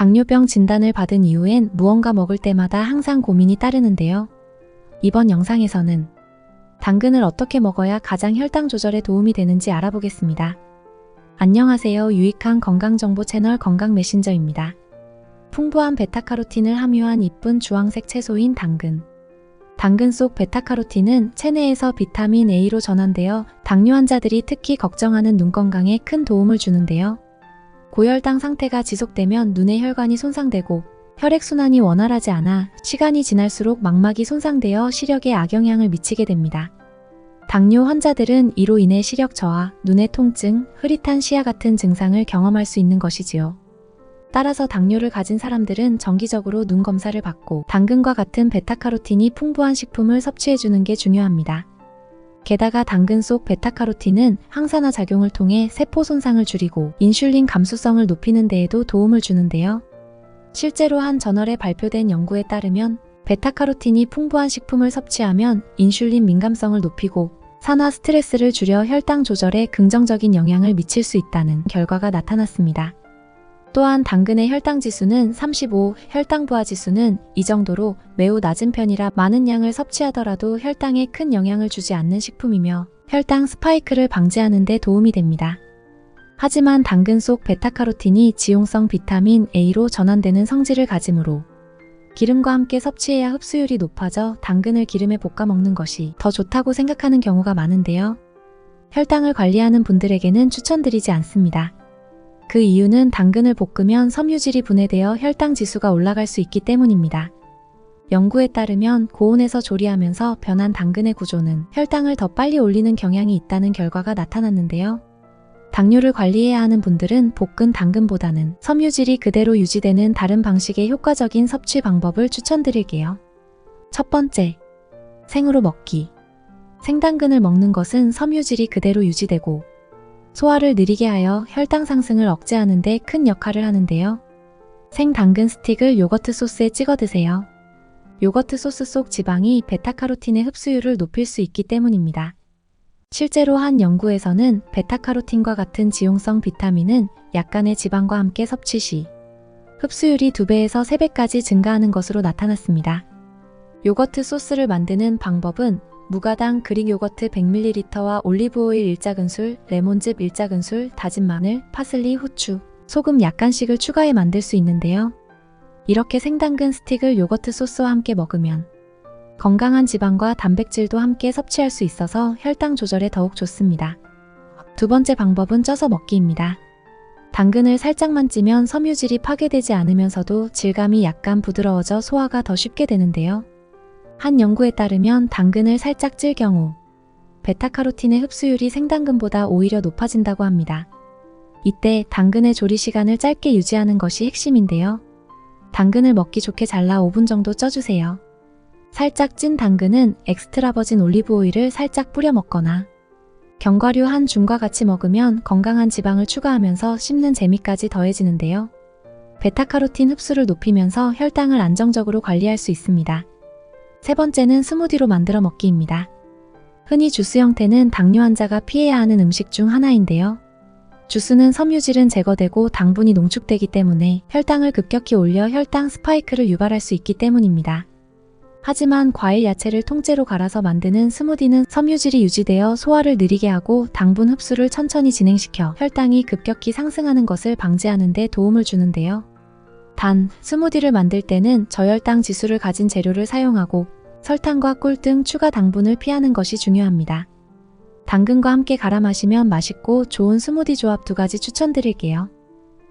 당뇨병 진단을 받은 이후엔 무언가 먹을 때마다 항상 고민이 따르는데요. 이번 영상에서는 당근을 어떻게 먹어야 가장 혈당 조절에 도움이 되는지 알아보겠습니다. 안녕하세요. 유익한 건강정보 채널 건강 메신저입니다. 풍부한 베타카로틴을 함유한 이쁜 주황색 채소인 당근. 당근 속 베타카로틴은 체내에서 비타민 A로 전환되어 당뇨 환자들이 특히 걱정하는 눈 건강에 큰 도움을 주는데요. 고혈당 상태가 지속되면 눈의 혈관이 손상되고 혈액순환이 원활하지 않아 시간이 지날수록 망막이 손상되어 시력에 악영향을 미치게 됩니다. 당뇨 환자들은 이로 인해 시력 저하, 눈의 통증, 흐릿한 시야 같은 증상을 경험할 수 있는 것이지요. 따라서 당뇨를 가진 사람들은 정기적으로 눈 검사를 받고 당근과 같은 베타카로틴이 풍부한 식품을 섭취해주는 게 중요합니다. 게다가 당근 속 베타카로틴은 항산화 작용을 통해 세포 손상을 줄이고 인슐린 감수성을 높이는 데에도 도움을 주는데요. 실제로 한 저널에 발표된 연구에 따르면 베타카로틴이 풍부한 식품을 섭취하면 인슐린 민감성을 높이고 산화 스트레스를 줄여 혈당 조절에 긍정적인 영향을 미칠 수 있다는 결과가 나타났습니다. 또한 당근의 혈당 지수는 35, 혈당 부하 지수는 이 정도로 매우 낮은 편이라 많은 양을 섭취하더라도 혈당에 큰 영향을 주지 않는 식품이며 혈당 스파이크를 방지하는 데 도움이 됩니다. 하지만 당근 속 베타카로틴이 지용성 비타민 A로 전환되는 성질을 가지므로 기름과 함께 섭취해야 흡수율이 높아져 당근을 기름에 볶아 먹는 것이 더 좋다고 생각하는 경우가 많은데요. 혈당을 관리하는 분들에게는 추천드리지 않습니다. 그 이유는 당근을 볶으면 섬유질이 분해되어 혈당 지수가 올라갈 수 있기 때문입니다. 연구에 따르면 고온에서 조리하면서 변한 당근의 구조는 혈당을 더 빨리 올리는 경향이 있다는 결과가 나타났는데요. 당뇨를 관리해야 하는 분들은 볶은 당근보다는 섬유질이 그대로 유지되는 다른 방식의 효과적인 섭취 방법을 추천드릴게요. 첫 번째, 생으로 먹기. 생당근을 먹는 것은 섬유질이 그대로 유지되고 소화를 느리게 하여 혈당 상승을 억제하는 데 큰 역할을 하는데요. 생당근 스틱을 요거트 소스에 찍어 드세요. 요거트 소스 속 지방이 베타카로틴의 흡수율을 높일 수 있기 때문입니다. 실제로 한 연구에서는 베타카로틴과 같은 지용성 비타민은 약간의 지방과 함께 섭취 시 흡수율이 2배에서 3배까지 증가하는 것으로 나타났습니다. 요거트 소스를 만드는 방법은 무가당 그릭 요거트 100ml와 올리브오일 1작은술, 레몬즙 1작은술, 다진 마늘, 파슬리, 후추, 소금 약간씩을 추가해 만들 수 있는데요. 이렇게 생당근 스틱을 요거트 소스와 함께 먹으면 건강한 지방과 단백질도 함께 섭취할 수 있어서 혈당 조절에 더욱 좋습니다. 두 번째 방법은 쪄서 먹기입니다. 당근을 살짝만 찌면 섬유질이 파괴되지 않으면서도 질감이 약간 부드러워져 소화가 더 쉽게 되는데요. 한 연구에 따르면 당근을 살짝 찔 경우 베타카로틴의 흡수율이 생당근보다 오히려 높아진다고 합니다. 이때 당근의 조리 시간을 짧게 유지하는 것이 핵심인데요. 당근을 먹기 좋게 잘라 5분 정도 쪄주세요. 살짝 찐 당근은 엑스트라 버진 올리브 오일을 살짝 뿌려 먹거나 견과류 한 줌과 같이 먹으면 건강한 지방을 추가하면서 씹는 재미까지 더해지는데요. 베타카로틴 흡수를 높이면서 혈당을 안정적으로 관리할 수 있습니다. 세 번째는 스무디로 만들어 먹기입니다. 흔히 주스 형태는 당뇨 환자가 피해야 하는 음식 중 하나인데요. 주스는 섬유질은 제거되고 당분이 농축되기 때문에 혈당을 급격히 올려 혈당 스파이크를 유발할 수 있기 때문입니다. 하지만 과일 야채를 통째로 갈아서 만드는 스무디는 섬유질이 유지되어 소화를 느리게 하고 당분 흡수를 천천히 진행시켜 혈당이 급격히 상승하는 것을 방지하는 데 도움을 주는데요. 단, 스무디를 만들 때는 저혈당 지수를 가진 재료를 사용하고 설탕과 꿀 등 추가 당분을 피하는 것이 중요합니다. 당근과 함께 갈아 마시면 맛있고 좋은 스무디 조합 두 가지 추천드릴게요.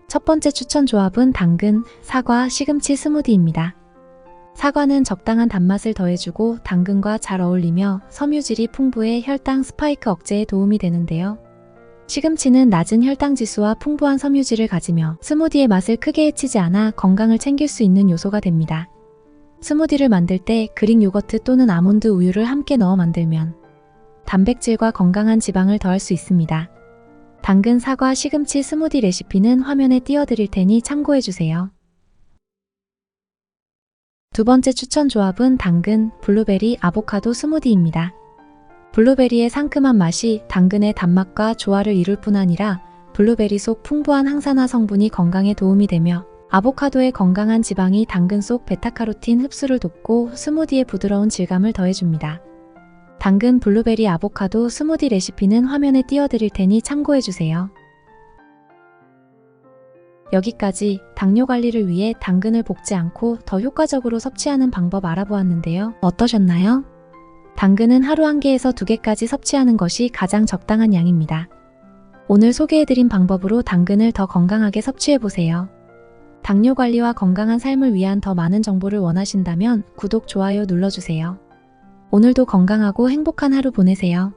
첫 번째 추천 조합은 당근, 사과, 시금치 스무디입니다. 사과는 적당한 단맛을 더해주고 당근과 잘 어울리며 섬유질이 풍부해 혈당 스파이크 억제에 도움이 되는데요. 시금치는 낮은 혈당 지수와 풍부한 섬유질을 가지며 스무디의 맛을 크게 해치지 않아 건강을 챙길 수 있는 요소가 됩니다. 스무디를 만들 때 그릭 요거트 또는 아몬드 우유를 함께 넣어 만들면 단백질과 건강한 지방을 더할 수 있습니다. 당근, 사과, 시금치 스무디 레시피는 화면에 띄워드릴 테니 참고해주세요. 두 번째 추천 조합은 당근, 블루베리, 아보카도 스무디입니다. 블루베리의 상큼한 맛이 당근의 단맛과 조화를 이룰 뿐 아니라 블루베리 속 풍부한 항산화 성분이 건강에 도움이 되며 아보카도의 건강한 지방이 당근 속 베타카로틴 흡수를 돕고 스무디의 부드러운 질감을 더해줍니다. 당근 블루베리 아보카도 스무디 레시피는 화면에 띄워드릴 테니 참고해주세요. 여기까지 당뇨 관리를 위해 당근을 볶지 않고 더 효과적으로 섭취하는 방법 알아보았는데요. 어떠셨나요? 당근은 하루 한 개에서 두 개까지 섭취하는 것이 가장 적당한 양입니다. 오늘 소개해드린 방법으로 당근을 더 건강하게 섭취해보세요. 당뇨 관리와 건강한 삶을 위한 더 많은 정보를 원하신다면 구독, 좋아요 눌러주세요. 오늘도 건강하고 행복한 하루 보내세요.